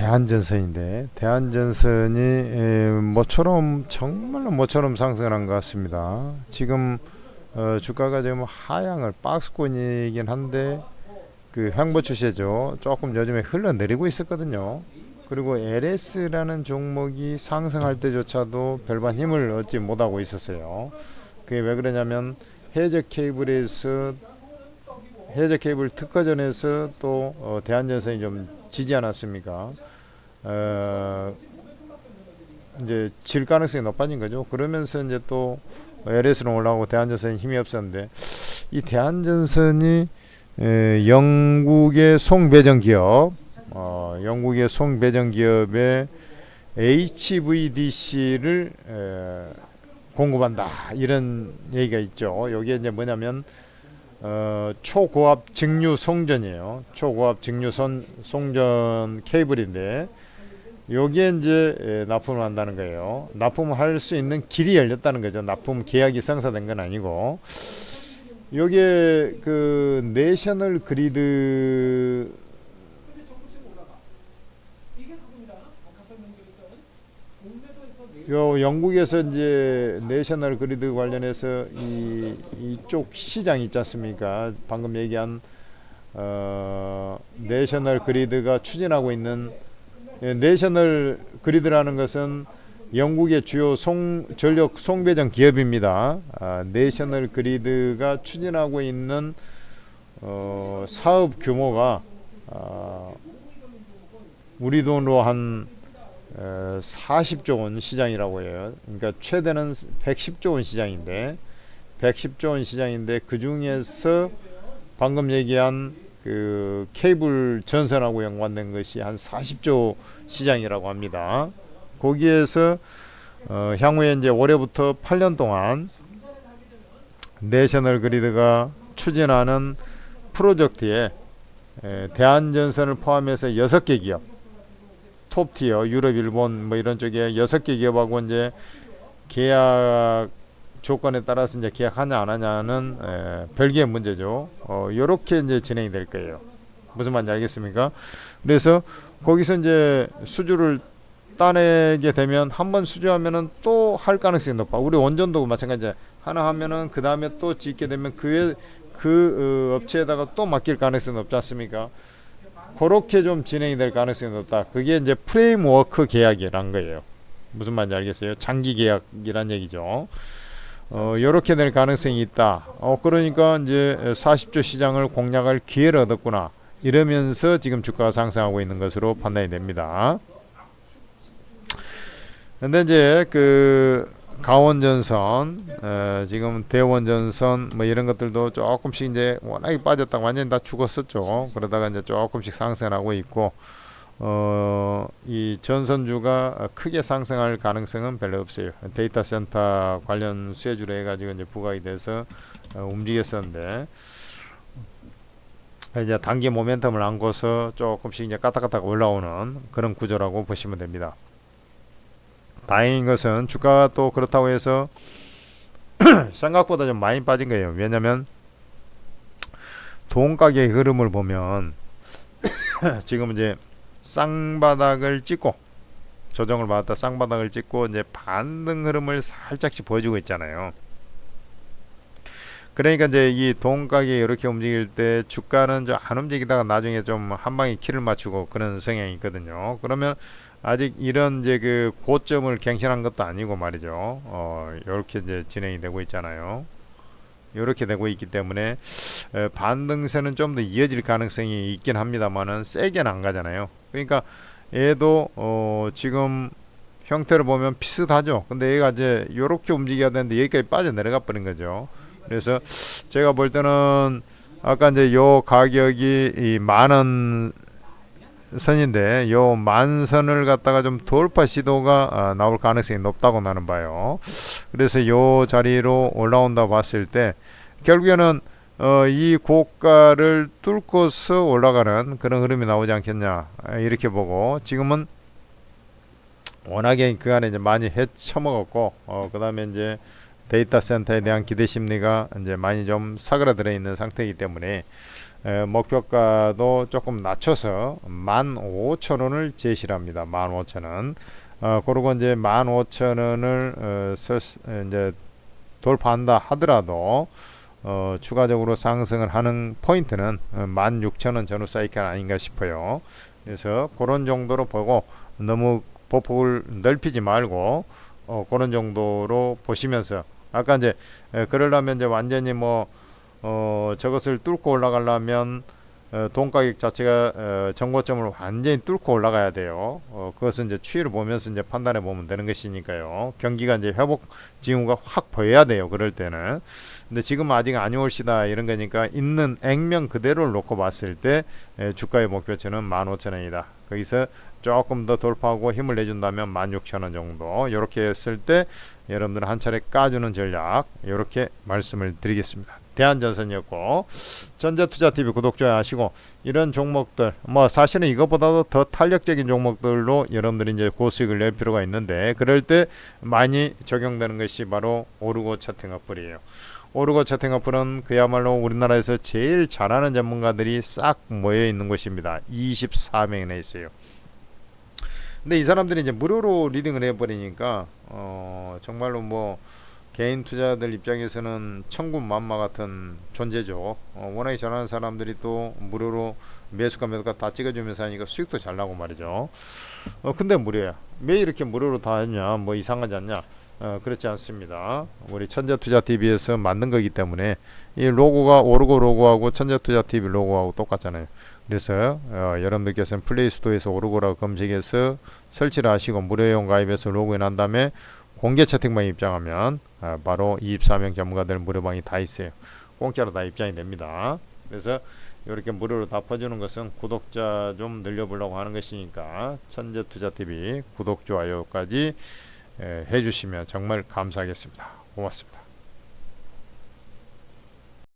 대한전선인데 대한전선이 에, 모처럼 정말로 모처럼 상승한 것 같습니다. 지금 어, 주가가 지금 하향을 박스권이긴 한데 그 횡보 추세죠. 조금 요즘에 흘러내리고 있었거든요. 그리고 LS라는 종목이 상승할 때조차도 별반 힘을 얻지 못하고 있었어요. 그게 왜 그러냐면 해저 케이블에서 해저 케이블 특허전에서 또 어, 대한전선이 좀 지지 않았습니까? 어, 이제 질 가능성이 높아진 거죠. 그러면서 이제 또 LS는 올라오고 대한전선이 힘이 없었는데 이 대한전선이 에, 영국의 송배정 기업, 어, 영국의 송배정 기업의 HVDC를 에, 공급한다 이런 얘기가 있죠. 여기에 이제 뭐냐면 어, 초고압 직류 송전이에요. 초고압 선, 송전 케이블인데 여기에 이제 에, 납품을 한다는 거예요. 납품을 할수 있는 길이 열렸다는 거죠. 납품 계약이 성사된 건 아니고 여기에 그 내셔널 그리드 요 영국에서 이제 내셔널 그리드 관련해서 이 이쪽 시장 있지 않습니까? 방금 얘기한 어 내셔널 그리드가 추진하고 있는 예, 내셔널 그리드라는 것은 영국의 주요 송 전력 송배전 기업입니다. 아, 내셔널 그리드가 추진하고 있는 어, 사업 규모가 아, 우리 돈으로 한 에, 40조 원 시장이라고 해요. 그러니까 최대는 110조 원 시장인데 110조 원 시장인데 그 중에서 방금 얘기한 그 케이블 전선하고 연관된 것이 한 40조 시장이라고 합니다. 거기에서 어, 향후에 이제 올해부터 8년 동안 내셔널 그리드가 추진하는 프로젝트에 에, 대한전선을 포함해서 6개 기업 톱티어 유럽 일본 뭐 이런 쪽에 6개 기업하고 이제 계약 조건에 따라서 이제 계약하냐 안 하냐는 에, 별개의 문제죠. 어, 요렇게 이제 진행이 될 거예요. 무슨 말인지 알겠습니까? 그래서 거기서 이제 수주를 따내게 되면 한 번 수주하면은 또 할 가능성이 높아. 우리 원전도 마찬가지야. 하나 하면은 그 다음에 또 짓게 되면 그의 그 어, 업체에다가 또 맡길 가능성이 높지 않습니까? 그렇게 좀 진행이 될 가능성이 높다. 그게 이제 프레임워크 계약이란 거예요. 무슨 말인지 알겠어요? 장기 계약이란 얘기죠. 어, 요렇게 될 가능성이 있다. 어, 그러니까 이제 40조 시장을 공략할 기회를 얻었구나. 이러면서 지금 주가가 상승하고 있는 것으로 판단이 됩니다. 근데 이제 그 강원전선, 어, 지금 대원전선 뭐 이런 것들도 조금씩 이제 워낙에 빠졌다가 완전히 다 죽었었죠. 그러다가 이제 조금씩 상승하고 있고, 어, 이 전선주가 크게 상승할 가능성은 별로 없어요. 데이터 센터 관련 수혜주로 해가지고 이제 부각이 돼서 어, 움직였었는데, 이제 단기 모멘텀을 안고서 조금씩 이제 까딱까딱 올라오는 그런 구조라고 보시면 됩니다. 다행인 것은 주가가 또 그렇다고 해서 생각보다 좀 많이 빠진 거예요. 왜냐면 돈 가격의 흐름을 보면 지금 이제 쌍바닥을 찍고 조정을 받았다 쌍바닥을 찍고 이제 반등 흐름을 살짝씩 보여주고 있잖아요. 그러니까 이제 이돈 가격이 이렇게 움직일 때 주가는 좀 안 움직이다가 나중에 좀 한 방에 키를 맞추고 그런 성향이 있거든요. 그러면 아직 이런 이제 그 고점을 갱신한 것도 아니고 말이죠. 어, 이렇게 이제 진행이 되고 있잖아요. 이렇게 되고 있기 때문에 에, 반등세는 좀 더 이어질 가능성이 있긴 합니다만은 세게는 안 가잖아요. 그러니까 얘도 어, 지금 형태를 보면 비슷하죠. 근데 얘가 이제 이렇게 움직여야 되는데 여기까지 빠져 내려가 버린 거죠. 그래서 제가 볼 때는 아까 이제 요 가격이 이 만원 선인데 요 만선을 갖다가 좀 돌파 시도가 아, 나올 가능성이 높다고 나는 봐요. 그래서 요 자리로 올라온다 봤을 때 결국에는 어, 이 고가를 뚫고서 올라가는 그런 흐름이 나오지 않겠냐 아, 이렇게 보고 지금은 워낙에 그 안에 이제 많이 헤쳐먹었고 어, 그다음에 이제 데이터 센터에 대한 기대 심리가 이제 많이 좀 사그라들어 있는 상태이기 때문에 에, 목표가도 조금 낮춰서 15,000원을 제시를 합니다. 15,000원. 어, 그리고 이제 15,000원을 어, 이제 돌파한다 하더라도 어, 추가적으로 상승을 하는 포인트는 어, 16,000원 전후 사이클 아닌가 싶어요. 그래서 그런 정도로 보고 너무 보폭을 넓히지 말고 어, 그런 정도로 보시면서 아까 이제 에, 그러려면 이제 완전히 뭐 어, 저것을 뚫고 올라가려면 어, 돈 가격 자체가 어, 정고점을 완전히 뚫고 올라가야 돼요. 어, 그것은 이제 추이를 보면서 이제 판단해 보면 되는 것이니까요. 경기가 이제 회복 징후가 확 보여야 돼요. 그럴 때는. 근데 지금 아직 안 올시다 이런 거니까 있는 액면 그대로를 놓고 봤을 때 에, 주가의 목표치는 15,000원이다. 거기서 조금 더 돌파하고 힘을 내준다면 16,000원 정도 이렇게 했을 때 여러분들 한 차례 까주는 전략 이렇게 말씀을 드리겠습니다. 대한전선이었고 전자투자TV 구독 좋아요 하시고 이런 종목들 뭐 사실은 이것보다도 더 탄력적인 종목들로 여러분들이 이제 고수익을 낼 필요가 있는데 그럴 때 많이 적용되는 것이 바로 오르고 차팅 어플이에요. 오르고 차팅 어플은 그야말로 우리나라에서 제일 잘하는 전문가들이 싹 모여 있는 곳입니다. 24명이나 있어요. 근데 이 사람들이 이제 무료로 리딩을 해버리니까 어 정말로 뭐 개인 투자들 입장에서는 천군 만마 같은 존재죠. 어, 워낙에 잘하는 사람들이 또 무료로 매수가 매도가 다 찍어주면서 하니까 수익도 잘 나고 말이죠. 어, 근데 무료야. 왜 이렇게 무료로 다 했냐? 뭐 이상하지 않냐? 어, 그렇지 않습니다. 우리 천재투자TV에서 만든 거기 때문에 이 로고가 오르고 로고하고 천재투자TV 로고하고 똑같잖아요. 그래서 어, 여러분들께서는 플레이스토어에서 오르고라고 검색해서 설치를 하시고 무료용 가입해서 로그인 한 다음에 공개 채팅방에 입장하면 아, 바로 24명 전문가들 무료방이 다 있어요. 공짜로 다 입장이 됩니다. 그래서 이렇게 무료로 다 퍼주는 것은 구독자 좀 늘려보려고 하는 것이니까 천재투자TV 구독 좋아요까지 에, 해주시면 정말 감사하겠습니다. 고맙습니다.